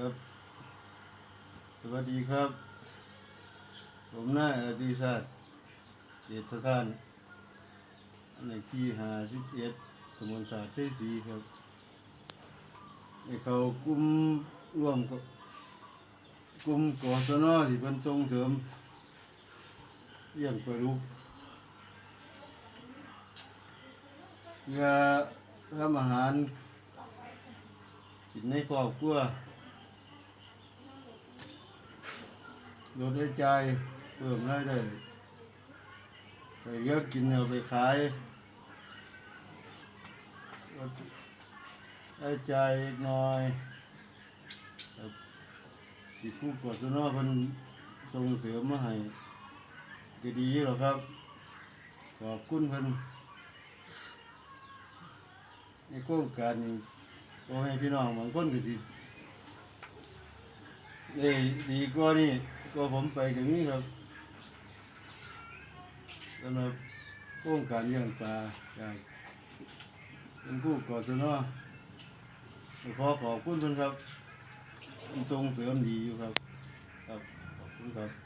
ครับ สวัสดีครับ ผมนายอดิศาสตร์เดชสถานในที่หาสิบเอ็ดสมุนศาสตร์เชยศรีครับในเขากลุ่มร่วมกับกลุ่มกศนที่เป็นส่งเสริมเลี้ยงปลาดุกเพื่อทำอาหารกินในครอบครัว ลดได้ใจายเพิ่มรายได้ไปเลือกกินเอาไปขายได้ใจายอีกหน่อยสิผู้กศนเพิ่นส่งเสริมมาให้ก็ดีหรอกครับ ขอบคุณเพิ่นในโครงการนี้ขอให้พี่น้องบางคนก็สิเอ้ดีกว่านี่ ก็ผมไปกับนี้ครับสำหรับโครงการเลี้ยงปลาจากเป็นผู้ก่อสนอขอขอบคุณเพิ่นครับเพิ่นส่งเสริมดีอยู่ครับ ครับ ขอบคุณครับ